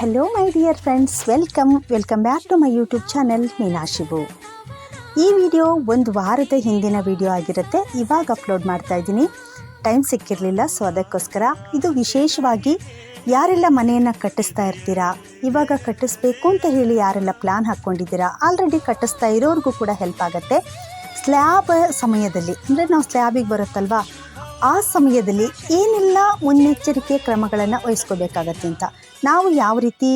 Hello my dear friends welcome welcome back to my YouTube channel ಮೀನಾಶಿಬು ಈ video ಒಂದು ವಾರದ ಹಿಂದಿನ ವಿಡಿಯೋ ಆಗಿರುತ್ತೆ. ಇವಾಗ ಅಪ್ಲೋಡ್ ಮಾಡ್ತಾ ಇದ್ದೀನಿ. ಟೈಮ್ ಸಿಕ್ಕಿರಲಿಲ್ಲ ಸೊ ಅದಕ್ಕೋಸ್ಕರ ಇದು ವಿಶೇಷವಾಗಿ ಯಾರೆಲ್ಲ ಮನೆಯನ್ನು ಕಟ್ಟಿಸ್ತಾ ಇರ್ತೀರಾ, ಇವಾಗ ಕಟ್ಟಿಸ್ಬೇಕು ಅಂತ ಹೇಳಿ ಯಾರೆಲ್ಲ ಪ್ಲಾನ್ ಹಾಕ್ಕೊಂಡಿದ್ದೀರಾ ಆಲ್ರೆಡಿ ಕಟ್ಟಿಸ್ತಾ ಇರೋರಿಗೂ ಕೂಡ ಹೆಲ್ಪ್ ಆಗುತ್ತೆ. ಸ್ಲ್ಯಾಬ್ ಸಮಯದಲ್ಲಿ, ಅಂದರೆ ನಾವು ಸ್ಲ್ಯಾಬಿಗೆ ಬರುತ್ತಲ್ವಾ ಆ ಸಮಯದಲ್ಲಿ ಏನೆಲ್ಲ ಮುನ್ನೆಚ್ಚರಿಕೆ ಕ್ರಮಗಳನ್ನು ವಹಿಸ್ಕೋಬೇಕಾಗತ್ತೆ ಅಂತ. ನಾವು ಯಾವ ರೀತಿ,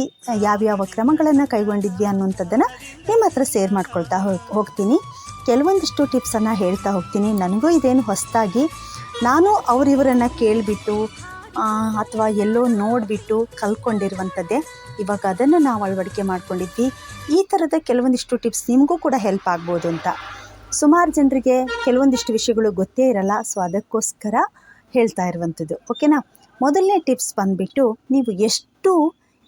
ಯಾವ್ಯಾವ ಕ್ರಮಗಳನ್ನು ಕೈಗೊಂಡಿದ್ವಿ ಅನ್ನುವಂಥದ್ದನ್ನು ನಿಮ್ಮ ಹತ್ರ ಸೇರ್ ಮಾಡ್ಕೊಳ್ತಾ ಹೋಗ್ ಹೋಗ್ತೀನಿ. ಕೆಲವೊಂದಿಷ್ಟು ಟಿಪ್ಸನ್ನು ಹೇಳ್ತಾ ಹೋಗ್ತೀನಿ. ನನಗೂ ಇದೇನು ಹೊಸದಾಗಿ ನಾನು ಅವರಿವರನ್ನು ಕೇಳಿಬಿಟ್ಟು ಅಥವಾ ಎಲ್ಲೋ ನೋಡಿಬಿಟ್ಟು ಕಲ್ತ್ಕೊಂಡಿರುವಂಥದ್ದೇ, ಇವಾಗ ಅದನ್ನು ನಾವು ಅಳವಡಿಕೆ ಮಾಡ್ಕೊಂಡಿದ್ವಿ. ಈ ಥರದ ಕೆಲವೊಂದಿಷ್ಟು ಟಿಪ್ಸ್ ನಿಮಗೂ ಕೂಡ ಹೆಲ್ಪ್ ಆಗ್ಬೋದು ಅಂತ. ಸುಮಾರು ಜನರಿಗೆ ಕೆಲವೊಂದಿಷ್ಟು ವಿಷಯಗಳು ಗೊತ್ತೇ ಇರಲ್ಲ, ಸೊ ಅದಕ್ಕೋಸ್ಕರ ಹೇಳ್ತಾ ಇರುವಂಥದ್ದು. ಓಕೆನಾ ಮೊದಲನೇ ಟಿಪ್ಸ್ ಬಂದುಬಿಟ್ಟು ನೀವು ಎಷ್ಟು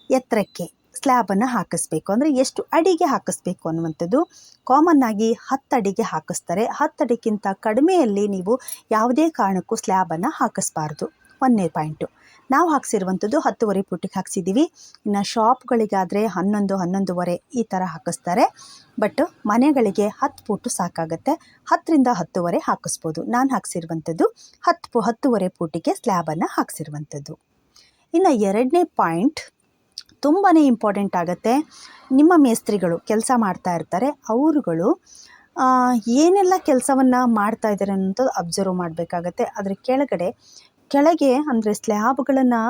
ಎತ್ತರಕ್ಕೆ ಸ್ಲ್ಯಾಬನ್ನು ಹಾಕಿಸ್ಬೇಕು, ಅಂದರೆ ಎಷ್ಟು ಅಡಿಗೆ ಹಾಕಿಸ್ಬೇಕು ಅನ್ನುವಂಥದ್ದು. ಕಾಮನ್ ಆಗಿ ಹತ್ತು ಅಡಿಗೆ ಹಾಕಿಸ್ತಾರೆ. ಹತ್ತು ಅಡಿಗಿಂತ ಕಡಿಮೆಯಲ್ಲಿ ನೀವು ಯಾವುದೇ ಕಾರಣಕ್ಕೂ ಸ್ಲ್ಯಾಬನ್ನು ಹಾಕಿಸ್ಬಾರ್ದು. ಒಂದನೇ ಪಾಯಿಂಟು ನಾವು ಹಾಕ್ಸಿರುವಂಥದ್ದು ಹತ್ತುವರೆ ಫುಟಿಗೆ ಹಾಕ್ಸಿದ್ದೀವಿ. ಇನ್ನು ಶಾಪ್ಗಳಿಗಾದರೆ ಹನ್ನೊಂದು, ಹನ್ನೊಂದುವರೆ ಈ ಥರ ಹಾಕಿಸ್ತಾರೆ. ಬಟ್ ಮನೆಗಳಿಗೆ ಹತ್ತು ಫೂಟು ಸಾಕಾಗುತ್ತೆ. ಹತ್ತರಿಂದ ಹತ್ತುವರೆ ಹಾಕಿಸ್ಬೋದು. ನಾನು ಹಾಕ್ಸಿರುವಂಥದ್ದು ಹತ್ತು ಪು, ಹತ್ತುವರೆ ಫೂಟಿಗೆ ಸ್ಲ್ಯಾಬನ್ನು ಹಾಕ್ಸಿರುವಂಥದ್ದು. ಇನ್ನು ಎರಡನೇ ಪಾಯಿಂಟ್ ತುಂಬಾ ಇಂಪಾರ್ಟೆಂಟ್ ಆಗುತ್ತೆ. ನಿಮ್ಮ ಮೇಸ್ತ್ರಿಗಳು ಕೆಲಸ ಮಾಡ್ತಾ ಇರ್ತಾರೆ. ಅವರುಗಳು ಏನೆಲ್ಲ ಕೆಲಸವನ್ನು ಮಾಡ್ತಾ ಇದ್ದಾರೆ ಅನ್ನೋದು ಅಬ್ಸರ್ವ್ ಮಾಡಬೇಕಾಗತ್ತೆ. ಅದರ ಕೆಳಗಡೆ ಕೆಳಗೆ ಅಂದರೆ ಸ್ಲ್ಯಾಬ್ಗಳನ್ನು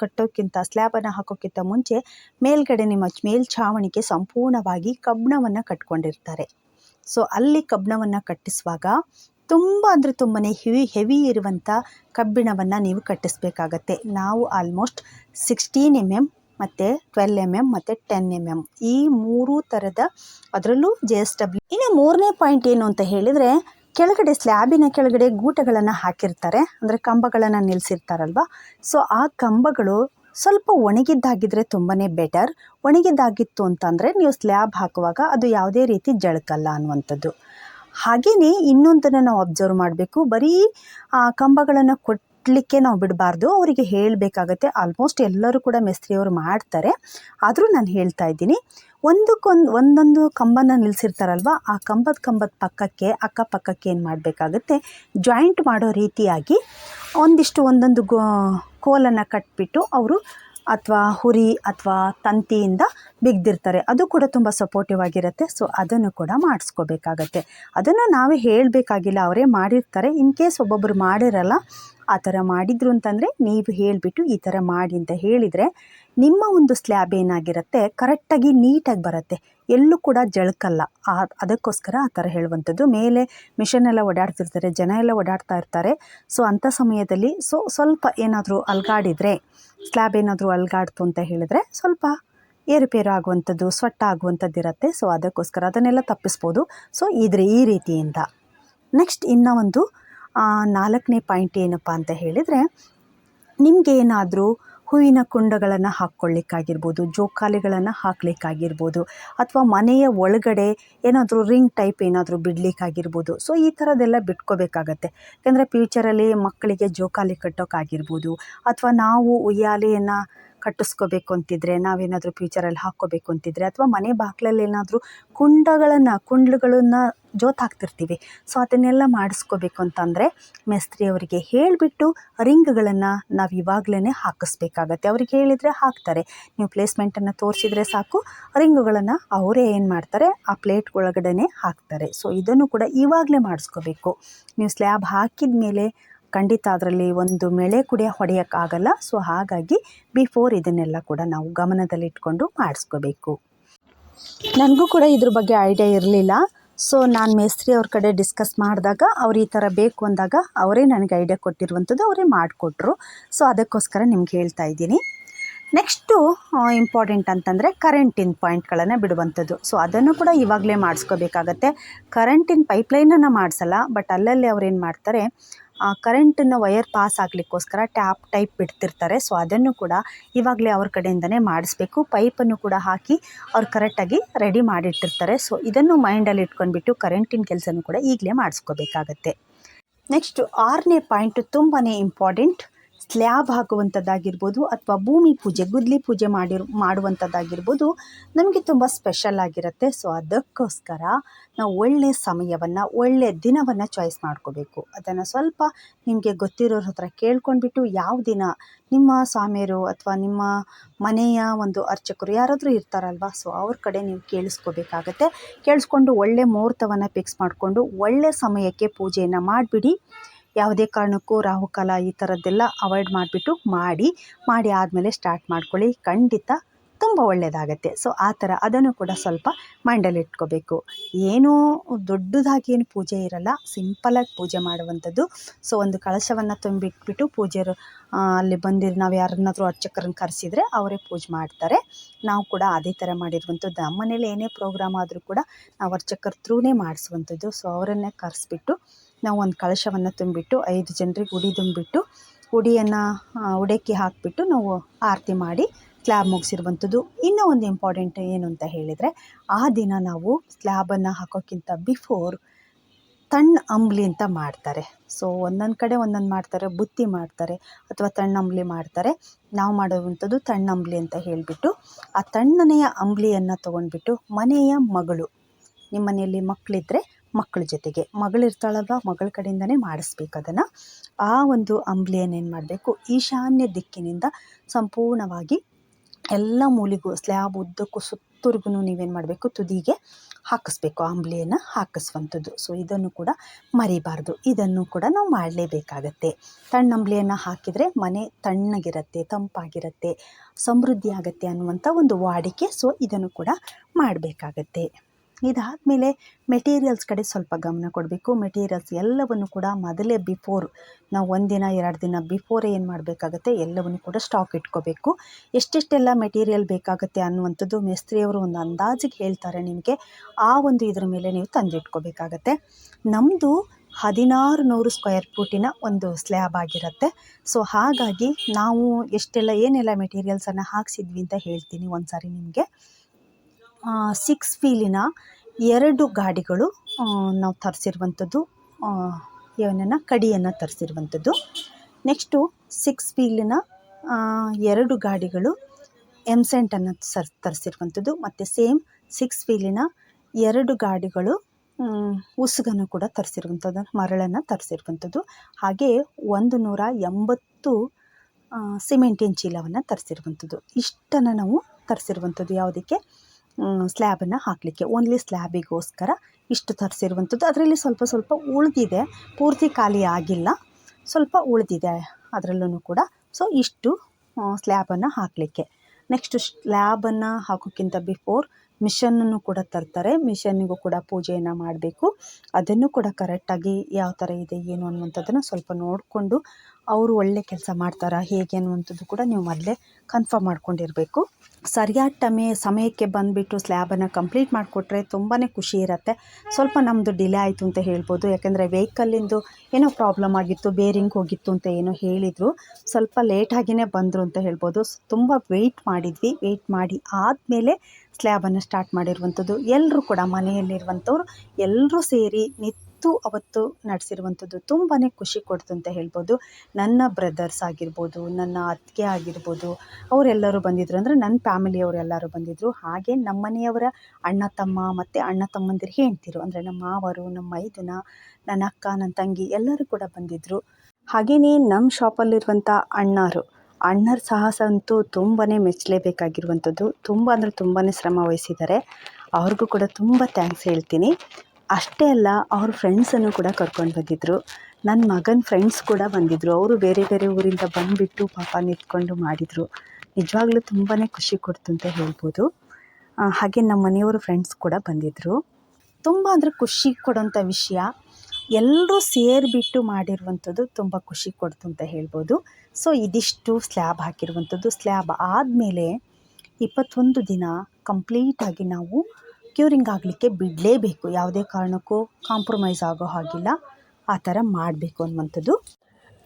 ಕಟ್ಟೋಕ್ಕಿಂತ, ಸ್ಲ್ಯಾಬನ್ನು ಹಾಕೋಕ್ಕಿಂತ ಮುಂಚೆ ಮೇಲ್ಗಡೆ ನಿಮ್ಮ ಮೇಲ್ಛಾವಣಿಗೆ ಸಂಪೂರ್ಣವಾಗಿ ಕಬ್ಬಣವನ್ನು ಕಟ್ಕೊಂಡಿರ್ತಾರೆ. ಸೊ ಅಲ್ಲಿ ಕಬ್ಬಣವನ್ನು ಕಟ್ಟಿಸುವಾಗ ತುಂಬ ಅಂದರೆ ತುಂಬಾ ಹೆವಿ ಹೆವಿ ಇರುವಂಥ ಕಬ್ಬಿಣವನ್ನು ನೀವು ಕಟ್ಟಿಸ್ಬೇಕಾಗತ್ತೆ. ನಾವು ಆಲ್ಮೋಸ್ಟ್ ಸಿಕ್ಸ್ಟೀನ್ ಎಂ ಎಂ ಮತ್ತು ಟ್ವೆಲ್ ಎಂ ಎಂ ಮತ್ತು ಟೆನ್ ಎಂ ಎಂ ಈ ಮೂರು ಥರದ ಅದರಲ್ಲೂ ಜೆ ಎಸ್ ಡಬ್ಲ್ಯೂ ಇನ್ನು ಮೂರನೇ ಪಾಯಿಂಟ್ ಏನು ಅಂತ ಹೇಳಿದರೆ ಕೆಳಗಡೆ ಸ್ಲ್ಯಾಬಿನ ಕೆಳಗಡೆ ಗೂಟಗಳನ್ನು ಹಾಕಿರ್ತಾರೆ. ಅಂದರೆ ಕಂಬಗಳನ್ನು ನಿಲ್ಲಿಸಿರ್ತಾರಲ್ವ ಸೊ ಆ ಕಂಬಗಳು ಸ್ವಲ್ಪ ಒಣಗಿದ್ದಾಗಿದ್ದರೆ ತುಂಬಾ ಬೆಟರ್ ಒಣಗಿದ್ದಾಗಿತ್ತು ಅಂತಂದರೆ ನೀವು ಸ್ಲ್ಯಾಬ್ ಹಾಕುವಾಗ ಅದು ಯಾವುದೇ ರೀತಿ ಜಳಕಲ್ಲ ಅನ್ನುವಂಥದ್ದು. ಹಾಗೆಯೇ ಇನ್ನೊಂದನ್ನು ನಾವು ಅಬ್ಸರ್ವ್ ಮಾಡಬೇಕು. ಬರೀ ಕಂಬಗಳನ್ನು ಕೊಟ್ಟಲಿಕ್ಕೆ ನಾವು ಬಿಡಬಾರ್ದು. ಅವರಿಗೆ ಹೇಳಬೇಕಾಗತ್ತೆ. ಆಲ್ಮೋಸ್ಟ್ ಎಲ್ಲರೂ ಕೂಡ ಮೇಸ್ತ್ರಿಯವರು ಮಾಡ್ತಾರೆ. ಆದರೂ ನಾನು ಹೇಳ್ತಾ ಇದ್ದೀನಿ. ಒಂದಕ್ಕೊಂದು, ಒಂದೊಂದು ಕಂಬನ ನಿಲ್ಲಿಸಿರ್ತಾರಲ್ವ ಆ ಕಂಬದ ಕಂಬದ ಪಕ್ಕಕ್ಕೆ ಅಕ್ಕಪಕ್ಕಕ್ಕೆ ಏನು ಮಾಡಬೇಕಾಗುತ್ತೆ? ಜಾಯಿಂಟ್ ಮಾಡೋ ರೀತಿಯಾಗಿ ಒಂದಿಷ್ಟು ಒಂದೊಂದು ಗೋ, ಕೋಲನ್ನು ಕಟ್ಬಿಟ್ಟು ಅವರು ಅಥವಾ ಹುರಿ ಅಥವಾ ತಂತಿಯಿಂದ ಬಿಗ್ದಿರ್ತಾರೆ. ಅದು ಕೂಡ ತುಂಬ ಸಪೋರ್ಟಿವ್ ಆಗಿರುತ್ತೆ. ಸೊ ಅದನ್ನು ಕೂಡ ಮಾಡಿಸ್ಕೋಬೇಕಾಗತ್ತೆ. ಅದನ್ನು ನಾವೇ ಹೇಳಬೇಕಾಗಿಲ್ಲ. ಅವರೇ ಮಾಡಿರ್ತಾರೆ. ಇನ್ ಕೇಸ್ ಒಬ್ಬೊಬ್ಬರು ಮಾಡಿರಲ್ಲ, ಆ ಥರ ಮಾಡಿದ್ರು ಅಂತಂದರೆ ನೀವು ಹೇಳಿಬಿಟ್ಟು ಈ ಥರ ಮಾಡಿ ಅಂತ ಹೇಳಿದರೆ ನಿಮ್ಮ ಒಂದು ಸ್ಲ್ಯಾಬ್ ಏನಾಗಿರುತ್ತೆ? ಕರೆಕ್ಟಾಗಿ ನೀಟಾಗಿ ಬರುತ್ತೆ. ಎಲ್ಲೂ ಕೂಡ ಜಳಕಲ್ಲ. ಅದಕ್ಕೋಸ್ಕರ ಆ ಥರ ಹೇಳುವಂಥದ್ದು. ಮೇಲೆ ಮಿಷನ್ ಎಲ್ಲ ಓಡಾಡ್ತಿರ್ತಾರೆ, ಜನ ಎಲ್ಲ ಓಡಾಡ್ತಾ ಇರ್ತಾರೆ. ಸೊ ಅಂಥ ಸಮಯದಲ್ಲಿ ಸೊ ಸ್ವಲ್ಪ ಏನಾದರೂ ಅಲ್ಗಾಡಿದರೆ ಸ್ಲ್ಯಾಬ್ ಏನಾದರೂ ಅಲ್ಗಾಡ್ತು ಅಂತ ಹೇಳಿದರೆ, ಸ್ವಲ್ಪ ಏರುಪೇರು ಆಗುವಂಥದ್ದು, ಸ್ವಟ್ಟ ಆಗುವಂಥದ್ದು ಇರುತ್ತೆ. ಸೊ ಅದಕ್ಕೋಸ್ಕರ ಅದನ್ನೆಲ್ಲ ತಪ್ಪಿಸ್ಬೋದು. ಸೊ ಇದ್ರೆ ಈ ರೀತಿಯಿಂದ. ನೆಕ್ಸ್ಟ್ ಇನ್ನೂ ಒಂದು ನಾಲ್ಕನೇ ಪಾಯಿಂಟ್ ಏನಪ್ಪ ಅಂತ ಹೇಳಿದರೆ ನಿಮಗೇನಾದರೂ ಹೂವಿನ ಕುಂಡಗಳನ್ನು ಹಾಕ್ಕೊಳ್ಳಿಕ್ಕಾಗಿರ್ಬೋದು, ಜೋಕಾಲಿಗಳನ್ನು ಹಾಕ್ಲಿಕ್ಕಾಗಿರ್ಬೋದು, ಅಥವಾ ಮನೆಯ ಒಳಗಡೆ ಏನಾದರೂ ರಿಂಗ್ ಟೈಪ್ ಏನಾದರೂ ಬಿಡಲಿಕ್ಕಾಗಿರ್ಬೋದು. ಸೊ, ಈ ಥರದ್ದೆಲ್ಲ ಬಿಟ್ಕೋಬೇಕಾಗತ್ತೆ. ಯಾಕಂದರೆ ಫ್ಯೂಚರಲ್ಲಿ ಮಕ್ಕಳಿಗೆ ಜೋಕಾಲಿ ಕಟ್ಟೋಕ್ಕಾಗಿರ್ಬೋದು, ಅಥವಾ ನಾವು ಉಯ್ಯಾಲೆಯನ್ನು ಕಟ್ಟಿಸ್ಕೋಬೇಕು ಅಂತಿದ್ರೆ, ನಾವೇನಾದರೂ ಫ್ಯೂಚರಲ್ಲಿ ಹಾಕ್ಕೋಬೇಕು ಅಂತಿದ್ರೆ, ಅಥವಾ ಮನೆ ಬಾಗಿಲಲ್ಲಿ ಏನಾದರೂ ಕುಂಡಗಳನ್ನು, ಕುಂಡ್ಲುಗಳನ್ನು ಜೋತಾಕ್ತಿರ್ತೀವಿ. ಸೊ ಅದನ್ನೆಲ್ಲ ಮಾಡಿಸ್ಕೋಬೇಕು ಅಂತಂದರೆ ಮೇಸ್ತ್ರಿಯವರಿಗೆ ಹೇಳಿಬಿಟ್ಟು ರಿಂಗ್ಗಳನ್ನು ನಾವು ಇವಾಗಲೇ ಹಾಕಿಸ್ಬೇಕಾಗತ್ತೆ. ಅವ್ರಿಗೆ ಹೇಳಿದರೆ ಹಾಕ್ತಾರೆ. ನೀವು ಪ್ಲೇಸ್ಮೆಂಟನ್ನು ತೋರಿಸಿದರೆ ಸಾಕು, ರಿಂಗುಗಳನ್ನು ಅವರೇ ಏನು ಮಾಡ್ತಾರೆ, ಆ ಪ್ಲೇಟ್ ಒಳಗಡೆ ಹಾಕ್ತಾರೆ. ಸೊ ಇದನ್ನು ಕೂಡ ಇವಾಗಲೇ ಮಾಡಿಸ್ಕೋಬೇಕು. ನೀವು ಸ್ಲ್ಯಾಬ್ ಹಾಕಿದ ಮೇಲೆ ಖಂಡಿತ ಅದರಲ್ಲಿ ಒಂದು ಮೆಳೆ ಕೂಡ ಹೊಡೆಯೋಕ್ಕಾಗಲ್ಲ. ಸೊ ಹಾಗಾಗಿ ಬಿಫೋರ್ ಇದನ್ನೆಲ್ಲ ಕೂಡ ನಾವು ಗಮನದಲ್ಲಿಟ್ಕೊಂಡು ಮಾಡಿಸ್ಕೋಬೇಕು. ನನಗೂ ಕೂಡ ಇದ್ರ ಬಗ್ಗೆ ಐಡಿಯಾ ಇರಲಿಲ್ಲ. ಸೊ ನಾನು ಮೇಸ್ತ್ರಿ ಅವ್ರ ಕಡೆ ಡಿಸ್ಕಸ್ ಮಾಡಿದಾಗ ಅವ್ರು ಈ ಥರ ಬೇಕು ಅಂದಾಗ ಅವರೇ ನನಗೆ ಐಡಿಯಾ ಕೊಟ್ಟಿರುವಂಥದ್ದು ಅವರೇ ಮಾಡಿಕೊಟ್ರು. ಸೊ ಅದಕ್ಕೋಸ್ಕರ ನಿಮ್ಗೆ ಹೇಳ್ತಾ ಇದ್ದೀನಿ. ನೆಕ್ಸ್ಟು ಇಂಪಾರ್ಟೆಂಟ್ ಅಂತಂದರೆ ಕರೆಂಟಿನ ಪಾಯಿಂಟ್ಗಳನ್ನು ಬಿಡುವಂಥದ್ದು. ಸೊ ಅದನ್ನು ಕೂಡ ಇವಾಗಲೇ ಮಾಡಿಸ್ಕೋಬೇಕಾಗತ್ತೆ. ಕರೆಂಟಿನ ಪೈಪ್ಲೈನನ್ನು ಮಾಡಿಸಲ್ಲ ಬಟ್ ಅಲ್ಲಲ್ಲಿ ಅವ್ರೇನು ಮಾಡ್ತಾರೆ ಕರೆಂಟನ್ನು ವಯರ್ ಪಾಸ್ ಆಗಲಿಕ್ಕೋಸ್ಕರ ಟ್ಯಾಪ್ ಟೈಪ್ ಬಿಡ್ತಿರ್ತಾರೆ. ಸೊ ಅದನ್ನು ಕೂಡ ಇವಾಗಲೇ ಅವ್ರ ಕಡೆಯಿಂದನೇ ಮಾಡಿಸ್ಬೇಕು. ಪೈಪನ್ನು ಕೂಡ ಹಾಕಿ ಅವ್ರು ಕರೆಕ್ಟಾಗಿ ರೆಡಿ ಮಾಡಿಟ್ಟಿರ್ತಾರೆ. ಸೊ ಇದನ್ನು ಮೈಂಡಲ್ಲಿ ಇಟ್ಕೊಂಡ್ಬಿಟ್ಟು ಕರೆಂಟಿನ ಕೆಲಸನೂ ಕೂಡ ಈಗಲೇ ಮಾಡಿಸ್ಕೋಬೇಕಾಗತ್ತೆ. ನೆಕ್ಸ್ಟು ಆರನೇ ಪಾಯಿಂಟು ತುಂಬಾ ಇಂಪಾರ್ಟೆಂಟ್ ಸ್ಲ್ಯಾಬ್ ಹಾಕುವಂಥದ್ದಾಗಿರ್ಬೋದು ಅಥವಾ ಭೂಮಿ ಪೂಜೆ, ಗುದ್ಲಿ ಪೂಜೆ ಮಾಡಿರ್, ಮಾಡುವಂಥದ್ದಾಗಿರ್ಬೋದು ನಮಗೆ ತುಂಬ ಸ್ಪೆಷಲ್ ಆಗಿರುತ್ತೆ. ಸೊ ಅದಕ್ಕೋಸ್ಕರ ನಾವು ಒಳ್ಳೆಯ ಸಮಯವನ್ನು ಒಳ್ಳೆಯ ದಿನವನ್ನು ಚಾಯ್ಸ್ ಮಾಡ್ಕೋಬೇಕು. ಅದನ್ನು ಸ್ವಲ್ಪ ನಿಮಗೆ ಗೊತ್ತಿರೋರ ಹತ್ರ ಕೇಳ್ಕೊಂಡ್ಬಿಟ್ಟು ಯಾವ ದಿನ ನಿಮ್ಮ ಸ್ವಾಮಿಯರು ಅಥವಾ ನಿಮ್ಮ ಮನೆಯ ಒಂದು ಅರ್ಚಕರು ಯಾರಾದರೂ ಇರ್ತಾರಲ್ವ ಸೊ ಅವ್ರ ಕಡೆ ನೀವು ಕೇಳಿಸ್ಕೋಬೇಕಾಗತ್ತೆ. ಕೇಳಿಸ್ಕೊಂಡು ಒಳ್ಳೆ ಮುಹೂರ್ತವನ್ನು ಫಿಕ್ಸ್ ಮಾಡಿಕೊಂಡು ಒಳ್ಳೆ ಸಮಯಕ್ಕೆ ಪೂಜೆಯನ್ನು ಮಾಡಿಬಿಡಿ. ಯಾವುದೇ ಕಾರಣಕ್ಕೂ ರಾಹುಕಾಲ ಈ ಥರದ್ದೆಲ್ಲ ಅವಾಯ್ಡ್ ಮಾಡಿಬಿಟ್ಟು ಮಾಡಿ ಮಾಡಿ ಆದಮೇಲೆ ಸ್ಟಾರ್ಟ್ ಮಾಡ್ಕೊಳ್ಳಿ. ಖಂಡಿತ ತುಂಬ ಒಳ್ಳೆಯದಾಗತ್ತೆ ಸೊ ಆ ಥರ ಅದನ್ನು ಕೂಡ ಸ್ವಲ್ಪ ಮೈಂಡಲ್ಲಿ ಇಟ್ಕೋಬೇಕು. ಏನೂ ದೊಡ್ಡದಾಗಿ ಏನು ಪೂಜೆ ಇರಲ್ಲ. ಸಿಂಪಲಾಗಿ ಪೂಜೆ ಮಾಡುವಂಥದ್ದು. ಸೊ ಒಂದು ಕಳಶವನ್ನು ತುಂಬಿಟ್ಬಿಟ್ಟು ಪೂಜೆರು ಅಲ್ಲಿ ಬಂದಿರೋ ನಾವು ಯಾರನ್ನಾದರೂ ಅರ್ಚಕರನ್ನು ಕರೆಸಿದ್ರೆ ಅವರೇ ಪೂಜೆ ಮಾಡ್ತಾರೆ. ನಾವು ಕೂಡ ಅದೇ ಥರ ಮಾಡಿರುವಂಥದ್ದು. ನಮ್ಮ ಮನೇಲಿ ಏನೇ ಪ್ರೋಗ್ರಾಮ್ ಆದರೂ ಕೂಡ ನಾವು ಅರ್ಚಕರ ಥ್ರೂನೇ ಮಾಡಿಸುವಂಥದ್ದು. ಸೊ ಅವರನ್ನೇ ಕರೆಸ್ಬಿಟ್ಟು ನಾವು ಒಂದು ಕಳಶವನ್ನು ತುಂಬಿಟ್ಟು ಐದು ಜನರಿಗೆ ಉಡಿ ತುಂಬಿಟ್ಟು ಉಡಿಯನ್ನು ಉಡಕ್ಕಿ ಹಾಕಿಬಿಟ್ಟು ನಾವು ಆರತಿ ಮಾಡಿ ಸ್ಲ್ಯಾಬ್ ಮುಗಿಸಿರುವಂಥದ್ದು. ಇನ್ನೂ ಒಂದು ಇಂಪಾರ್ಟೆಂಟ್ ಏನು ಅಂತ ಹೇಳಿದರೆ, ಆ ದಿನ ನಾವು ಸ್ಲ್ಯಾಬನ್ನು ಹಾಕೋಕ್ಕಿಂತ ಬಿಫೋರ್ ತಣ್ಣ ಅಂಬ್ಲಿ ಅಂತ ಮಾಡ್ತಾರೆ. ಸೊ ಒಂದೊಂದು ಕಡೆ ಒಂದೊಂದು ಮಾಡ್ತಾರೆ, ಬುತ್ತಿ ಮಾಡ್ತಾರೆ ಅಥವಾ ತಣ್ಣ ಅಂಬ್ಲಿ ಮಾಡ್ತಾರೆ. ನಾವು ಮಾಡುವಂಥದ್ದು ತಣ್ಣ ಅಂಬ್ಲಿ ಅಂತ ಹೇಳಿಬಿಟ್ಟು, ಆ ತಣ್ಣನೆಯ ಅಂಬ್ಲಿಯನ್ನು ತೊಗೊಂಡ್ಬಿಟ್ಟು ಮನೆಯ ಮಗಳು ನಿಮ್ಮ ಮನೆಯಲ್ಲಿ ಮಕ್ಕಳಿದ್ರೆ ಮಕ್ಕಳ ಜೊತೆಗೆ. ಮಗಳಿರ್ತಾಳಲ್ವ ಮಗಳ ಕಡೆಯಿಂದನೇ ಮಾಡಿಸ್ಬೇಕು ಅದನ್ನು. ಆ ಒಂದು ಅಂಬ್ಲಿಯನ್ನು ಏನು ಮಾಡಬೇಕು? ಈಶಾನ್ಯ ದಿಕ್ಕಿನಿಂದ ಸಂಪೂರ್ಣವಾಗಿ ಎಲ್ಲ ಮೂಲಿಗೂ, ಸ್ಲ್ಯಾಬ್ ಉದ್ದಕ್ಕೂ ಸುತ್ತುರ್ಗು ನೀವೇನು ಮಾಡಬೇಕು? ತುದಿಗೆ ಹಾಕಿಸ್ಬೇಕು. ಅಂಬ್ಲಿಯನ್ನು ಹಾಕಿಸುವಂಥದ್ದು. ಸೊ ಇದನ್ನು ಕೂಡ ಮರಿಬಾರ್ದು. ಇದನ್ನು ಕೂಡ ನಾವು ಮಾಡಲೇಬೇಕಾಗತ್ತೆ. ತಣ್ಣ ಅಂಬ್ಲಿಯನ್ನು ಹಾಕಿದರೆ ಮನೆ ತಣ್ಣಗಿರುತ್ತೆ, ತಂಪಾಗಿರುತ್ತೆ ಸಮೃದ್ಧಿ ಆಗುತ್ತೆ ಅನ್ನುವಂಥ ಒಂದು ವಾಡಿಕೆ. ಸೊ ಇದನ್ನು ಕೂಡ ಮಾಡಬೇಕಾಗತ್ತೆ. ಇದಾದಮೇಲೆ ಮೆಟೀರಿಯಲ್ಸ್ ಕಡೆ ಸ್ವಲ್ಪ ಗಮನ ಕೊಡಬೇಕು. ಮೆಟೀರಿಯಲ್ಸ್ ಎಲ್ಲವನ್ನು ಕೂಡ ಮೊದಲೇ ಬಿಫೋರ್ ನಾವು ಒಂದಿನ ಎರಡು ದಿನ ಬಿಫೋರೇ ಏನು ಮಾಡಬೇಕಾಗತ್ತೆ, ಎಲ್ಲವನ್ನು ಕೂಡ ಸ್ಟಾಕ್ ಇಟ್ಕೋಬೇಕು. ಎಷ್ಟೆಷ್ಟೆಲ್ಲ ಮೆಟೀರಿಯಲ್ ಬೇಕಾಗುತ್ತೆ ಅನ್ನುವಂಥದ್ದು ಮೇಸ್ತ್ರಿಯವರು ಒಂದು ಅಂದಾಜಿಗೆ ಹೇಳ್ತಾರೆ ನಿಮಗೆ. ಆ ಒಂದು ಇದರ ಮೇಲೆ ನೀವು ತಂದಿಟ್ಕೋಬೇಕಾಗತ್ತೆ. ನಮ್ಮದು ಹದಿನಾರು ನೂರು ಸ್ಕ್ವೇರ್ ಫೂಟಿನ ಒಂದು ಸ್ಲ್ಯಾಬ್ ಆಗಿರುತ್ತೆ. ಸೊ ಹಾಗಾಗಿ ನಾವು ಎಷ್ಟೆಲ್ಲ, ಏನೆಲ್ಲ ಮೆಟೀರಿಯಲ್ಸನ್ನು ಹಾಕ್ಸಿದ್ವಿ ಅಂತ ಹೇಳ್ತೀನಿ ಒಂದು ಸಾರಿ ನಿಮಗೆ. ಸಿಕ್ಸ್ ವೀಲಿನ ಎರಡು ಗಾಡಿಗಳು ನಾವು ತರಿಸಿರುವಂಥದ್ದು ಏನನ್ನು, ಕಡಿಯನ್ನು ತರಿಸಿರುವಂಥದ್ದು. ನೆಕ್ಸ್ಟು ಸಿಕ್ಸ್ ವೀಲಿನ ಎರಡು ಗಾಡಿಗಳು ಎಮ್ಸೆಂಟನ್ನು ಸರ್, ತರಿಸಿರುವಂಥದ್ದು. ಮತ್ತು ಸೇಮ್ ಸಿಕ್ಸ್ ವೀಲಿನ ಎರಡು ಗಾಡಿಗಳು ಉಸುಗನ್ನು ಕೂಡ ತರಿಸಿರುವಂಥದ್ದು, ಮರಳನ್ನು ತರಿಸಿರುವಂಥದ್ದು. ಹಾಗೆ ಒಂದು ನೂರ ಎಂಬತ್ತು ಸಿಮೆಂಟಿನ ಚೀಲವನ್ನು ತರಿಸಿರುವಂಥದ್ದು. ಇಷ್ಟನ್ನು ನಾವು ತರಿಸಿರುವಂಥದ್ದು ಯಾವುದಕ್ಕೆ? ಸ್ಲ್ಯಾಬನ್ನು ಹಾಕಲಿಕ್ಕೆ ಓನ್ಲಿ ಸ್ಲ್ಯಾಬಿಗೋಸ್ಕರ ಇಷ್ಟು ತರಿಸಿರುವಂಥದ್ದು ಅದರಲ್ಲಿ ಸ್ವಲ್ಪ ಸ್ವಲ್ಪ ಉಳಿದಿದೆ. ಪೂರ್ತಿ ಖಾಲಿ ಆಗಿಲ್ಲ. ಸ್ವಲ್ಪ ಉಳಿದಿದೆ ಅದರಲ್ಲೂ ಕೂಡ. ಸೊ ಇಷ್ಟು ಸ್ಲ್ಯಾಬನ್ನು ಹಾಕಲಿಕ್ಕೆ. ನೆಕ್ಸ್ಟ್ ಸ್ಲ್ಯಾಬನ್ನು ಹಾಕೋಕ್ಕಿಂತ ಬಿಫೋರ್ ಮಿಷನನ್ನು ಕೂಡ ತರ್ತಾರೆ. ಮಿಷನ್ನಿಗೂ ಕೂಡ ಪೂಜೆಯನ್ನು ಮಾಡಬೇಕು. ಅದನ್ನು ಕೂಡ ಕರೆಕ್ಟಾಗಿ ಯಾವ ಥರ ಇದೆ, ಏನು ಅನ್ನುವಂಥದ್ದನ್ನು ಸ್ವಲ್ಪ ನೋಡಿಕೊಂಡು ಅವರು ಒಳ್ಳೆ ಕೆಲಸ ಮಾಡ್ತಾರಾ, ಹೇಗೆ ಅನ್ನುವಂಥದ್ದು ಕೂಡ ನೀವು ಮೊದಲೇ ಕನ್ಫರ್ಮ್ ಮಾಡ್ಕೊಂಡಿರಬೇಕು. ಸರಿಯಾದ ಟಮೆ, ಸಮಯಕ್ಕೆ ಬಂದುಬಿಟ್ಟು ಸ್ಲ್ಯಾಬನ್ನು ಕಂಪ್ಲೀಟ್ ಮಾಡಿಕೊಟ್ರೆ ತುಂಬಾ ಖುಷಿ ಇರುತ್ತೆ. ಸ್ವಲ್ಪ ನಮ್ಮದು ಡಿಲೇ ಆಯಿತು ಅಂತ ಹೇಳ್ಬೋದು. ಯಾಕೆಂದರೆ ವೆಹಿಕಲ್ಲಿಂದು ಏನೋ ಪ್ರಾಬ್ಲಮ್ ಆಗಿತ್ತು ಬೇರಿಂಗ್ ಹೋಗಿತ್ತು ಅಂತ ಏನೋ ಹೇಳಿದರು. ಸ್ವಲ್ಪ ಲೇಟಾಗಿಯೇ ಬಂದರು ಅಂತ ಹೇಳ್ಬೋದು. ತುಂಬ ವೆಯ್ಟ್ ಮಾಡಿದ್ವಿ. ವೆಯ್ಟ್ ಮಾಡಿ ಆದಮೇಲೆ ಸ್ಲ್ಯಾಬನ್ನು ಸ್ಟಾರ್ಟ್ ಮಾಡಿರುವಂಥದ್ದು. ಎಲ್ಲರೂ ಕೂಡ ಮನೆಯಲ್ಲಿರುವಂಥವ್ರು ಎಲ್ಲರೂ ಸೇರಿ ನಿತ್ಯ ಅವತ್ತು ನಡೆಸಿರುವಂಥದ್ದು ತುಂಬಾ ಖುಷಿ ಕೊಡ್ತು ಅಂತ ಹೇಳ್ಬೋದು. ನನ್ನ ಬ್ರದರ್ಸ್ ಆಗಿರ್ಬೋದು, ನನ್ನ ಅತ್ತಿಗೆ ಆಗಿರ್ಬೋದು, ಅವರೆಲ್ಲರೂ ಬಂದಿದ್ದರು ಅಂದರೆ ನನ್ನ ಫ್ಯಾಮಿಲಿಯವರು ಎಲ್ಲರೂ ಬಂದಿದ್ದರು ಹಾಗೆ ನಮ್ಮ ಮನೆಯವರ ಅಣ್ಣ ತಮ್ಮ ಮತ್ತು ಅಣ್ಣ ತಮ್ಮಂದಿರು ಹೆಂಡ್ತಿರು ಅಂದರೆ ನಮ್ಮ ಮಾವರು, ನಮ್ಮ ಮೈದುನ, ನನ್ನ ಅಕ್ಕ, ನನ್ನ ತಂಗಿ ಎಲ್ಲರೂ ಕೂಡ ಬಂದಿದ್ದರು ಹಾಗೆಯೇ ನಮ್ಮ ಶಾಪಲ್ಲಿರುವಂಥ ಅಣ್ಣಾರು, ಅಣ್ಣರ ಸಾಹಸ ಅಂತೂ ತುಂಬಾ ಮೆಚ್ಚಲೇಬೇಕಾಗಿರುವಂಥದ್ದು. ತುಂಬ ಅಂದರೆ ತುಂಬಾ ಶ್ರಮ ವಹಿಸಿದ್ದಾರೆ. ಅವ್ರಿಗೂ ಕೂಡ ತುಂಬ ಥ್ಯಾಂಕ್ಸ್ ಹೇಳ್ತೀನಿ. ಅಷ್ಟೇ ಅಲ್ಲ, ಅವ್ರ ಫ್ರೆಂಡ್ಸನ್ನು ಕೂಡ ಕರ್ಕೊಂಡು ಬಂದಿದ್ದರು ನನ್ನ ಮಗನ ಫ್ರೆಂಡ್ಸ್ ಕೂಡ ಬಂದಿದ್ದರು ಅವರು ಬೇರೆ ಬೇರೆ ಊರಿಂದ ಬಂದುಬಿಟ್ಟು ಪಾಪ ನಿಂತ್ಕೊಂಡು ಮಾಡಿದರು. ನಿಜವಾಗ್ಲೂ ತುಂಬಾ ಖುಷಿ ಕೊಡ್ತು ಅಂತ ಹೇಳ್ಬೋದು. ಹಾಗೆ ನಮ್ಮ ಮನೆಯವರು ಫ್ರೆಂಡ್ಸ್ ಕೂಡ ಬಂದಿದ್ದರು ತುಂಬ ಅಂದರೆ ಖುಷಿ ಕೊಡೋಂಥ ವಿಷಯ. ಎಲ್ಲರೂ ಸೇರಿಬಿಟ್ಟು ಮಾಡಿರುವಂಥದ್ದು ತುಂಬ ಖುಷಿ ಕೊಡ್ತು ಅಂತ ಹೇಳ್ಬೋದು. ಸೊ, ಇದಿಷ್ಟು ಸ್ಲ್ಯಾಬ್ ಹಾಕಿರುವಂಥದ್ದು. ಸ್ಲ್ಯಾಬ್ ಆದಮೇಲೆ ಇಪ್ಪತ್ತೊಂದು ದಿನ ಕಂಪ್ಲೀಟಾಗಿ ನಾವು ಕ್ಯೂರಿಂಗ್ ಆಗಲಿಕ್ಕೆ ಬಿಡಲೇಬೇಕು. ಯಾವುದೇ ಕಾರಣಕ್ಕೂ ಕಾಂಪ್ರಮೈಸ್ ಆಗೋ ಹಾಗಿಲ್ಲ. ಆ ಥರ ಮಾಡಬೇಕು ಅನ್ನುವಂಥದ್ದು.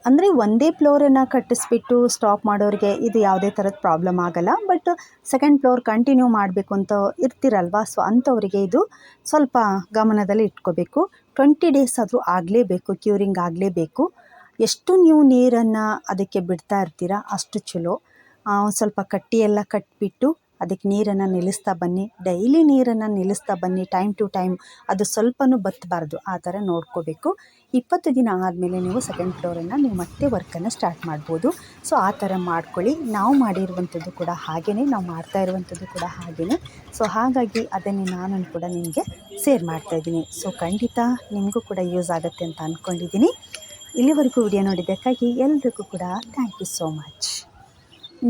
ಅಂದರೆ ಒಂದೇ ಫ್ಲೋರನ್ನು ಕಟ್ಟಿಸ್ಬಿಟ್ಟು ಸ್ಟಾಪ್ ಮಾಡೋರಿಗೆ ಇದು ಯಾವುದೇ ಥರದ ಪ್ರಾಬ್ಲಮ್ ಆಗಲ್ಲ. ಬಟ್ ಸೆಕೆಂಡ್ ಫ್ಲೋರ್ ಕಂಟಿನ್ಯೂ ಮಾಡಬೇಕು ಅಂತ ಇರ್ತಿರಲ್ವ? ಸೊ ಅಂಥವರಿಗೆ ಇದು ಸ್ವಲ್ಪ ಗಮನದಲ್ಲಿ ಇಟ್ಕೋಬೇಕು. ಟ್ವೆಂಟಿ ಡೇಸ್ ಆದರೂ ಆಗಲೇಬೇಕು ಕ್ಯೂರಿಂಗ್ ಆಗಲೇಬೇಕು. ಎಷ್ಟು ನೀವು ನೀರನ್ನು ಅದಕ್ಕೆ ಬಿಡ್ತಾ ಇರ್ತೀರ? ಅಷ್ಟು ಚಲೋ. ಸ್ವಲ್ಪ ಕಟ್ಟಿ ಎಲ್ಲ ಕಟ್ಟಿಬಿಟ್ಟು ಅದಕ್ಕೆ ನೀರನ್ನು ನಿಲ್ಲಿಸ್ತಾ ಬನ್ನಿ. ಡೈಲಿ ನೀರನ್ನು ನಿಲ್ಲಿಸ್ತಾ ಬನ್ನಿ. ಟೈಮ್ ಟು ಟೈಮ್ ಅದು ಸ್ವಲ್ಪನೂ ಬತ್ತಬಾರ್ದು ಆ ಥರ ನೋಡ್ಕೋಬೇಕು. ಇಪ್ಪತ್ತು ದಿನ ಆದಮೇಲೆ ನೀವು ಸೆಕೆಂಡ್ ಫ್ಲೋರನ್ನು ನೀವು ಮತ್ತೆ ವರ್ಕನ್ನು ಸ್ಟಾರ್ಟ್ ಮಾಡ್ಬೋದು. ಸೊ ಆ ಥರ ಮಾಡ್ಕೊಳ್ಳಿ. ನಾವು ಮಾಡಿರುವಂಥದ್ದು ಕೂಡ ಹಾಗೆಯೇ ನಾವು ಮಾಡ್ತಾ ಇರುವಂಥದ್ದು ಕೂಡ ಹಾಗೆಯೇ ಸೊ ಹಾಗಾಗಿ ಅದನ್ನೇ ನಾನು ಕೂಡ ನಿಮಗೆ ಶೇರ್ ಮಾಡ್ತಾಯಿದ್ದೀನಿ ಸೊ ಖಂಡಿತ ನಿಮಗೂ ಕೂಡ ಯೂಸ್ ಆಗುತ್ತೆ ಅಂತ ಅಂದ್ಕೊಂಡಿದ್ದೀನಿ ಇಲ್ಲಿವರೆಗೂ ವಿಡಿಯೋ ನೋಡಿದ್ದಕ್ಕಾಗಿ ಎಲ್ರಿಗೂ ಕೂಡ ಥ್ಯಾಂಕ್ ಯು ಸೋ ಮಚ್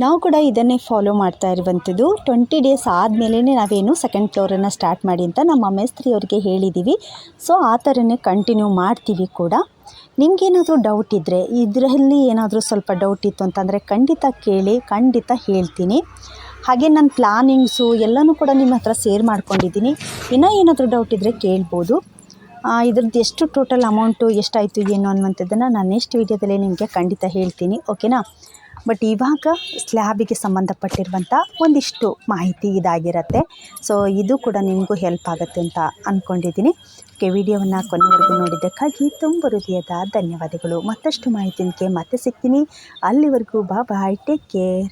ನಾವು ಕೂಡ ಇದನ್ನೇ ಫಾಲೋ ಮಾಡ್ತಾ ಇರುವಂಥದ್ದು. ಟ್ವೆಂಟಿ ಡೇಸ್ ಆದಮೇಲೆ ನಾವೇನು ಸೆಕೆಂಡ್ ಫ್ಲೋರನ್ನು ಸ್ಟಾರ್ಟ್ ಮಾಡಿ ಅಂತ ನಮ್ಮ ಮೇಸ್ತ್ರಿಯವರಿಗೆ ಹೇಳಿದ್ದೀವಿ ಸೊ ಆ ಥರನೇ ಕಂಟಿನ್ಯೂ ಮಾಡ್ತೀವಿ ಕೂಡ. ನಿಮಗೇನಾದರೂ ಡೌಟ್ ಇದ್ದರೆ ಇದರಲ್ಲಿ ಏನಾದರೂ ಸ್ವಲ್ಪ ಡೌಟ್ ಇತ್ತು ಅಂತಂದರೆ ಖಂಡಿತ ಕೇಳಿ, ಖಂಡಿತ ಹೇಳ್ತೀನಿ. ಹಾಗೆ ನನ್ನ ಪ್ಲಾನಿಂಗ್ಸು ಎಲ್ಲನೂ ಕೂಡ ನಿಮ್ಮ ಹತ್ರ ಸೇರ್ ಮಾಡ್ಕೊಂಡಿದ್ದೀನಿ. ಇನ್ನೂ ಏನಾದರೂ ಡೌಟ್ ಇದ್ದರೆ ಕೇಳ್ಬೋದು. ಇದ್ರದ್ದು ಎಷ್ಟು ಟೋಟಲ್ ಅಮೌಂಟು ಎಷ್ಟಾಯಿತು, ಏನು ಅನ್ನುವಂಥದ್ದನ್ನು ನಾನು ನೆಕ್ಸ್ಟ್ ವೀಡಿಯೋದಲ್ಲೇ ನಿಮಗೆ ಖಂಡಿತ ಹೇಳ್ತೀನಿ. ಓಕೆನಾ ಬಟ್ ಇವಾಗ ಸ್ಲ್ಯಾಬಿಗೆ ಸಂಬಂಧಪಟ್ಟಿರುವಂಥ ಒಂದಿಷ್ಟು ಮಾಹಿತಿ ಇದಾಗಿರುತ್ತೆ. ಸೊ ಇದು ಕೂಡ ನಿಮಗೂ ಹೆಲ್ಪ್ ಆಗುತ್ತೆ ಅಂತ ಅಂದ್ಕೊಂಡಿದ್ದೀನಿ ಓಕೆ ವಿಡಿಯೋವನ್ನು ಕೊನೆವರೆಗೂ ನೋಡಿದ್ದಕ್ಕಾಗಿ ತುಂಬ ಹೃದಯದ ಧನ್ಯವಾದಗಳು. ಮತ್ತಷ್ಟು ಮಾಹಿತಿಗೆ ಮತ್ತೆ ಸಿಗ್ತೀನಿ. ಅಲ್ಲಿವರೆಗೂ ಬಾ ಬಾಯ್ ಟೇಕ್ ಕೇರ್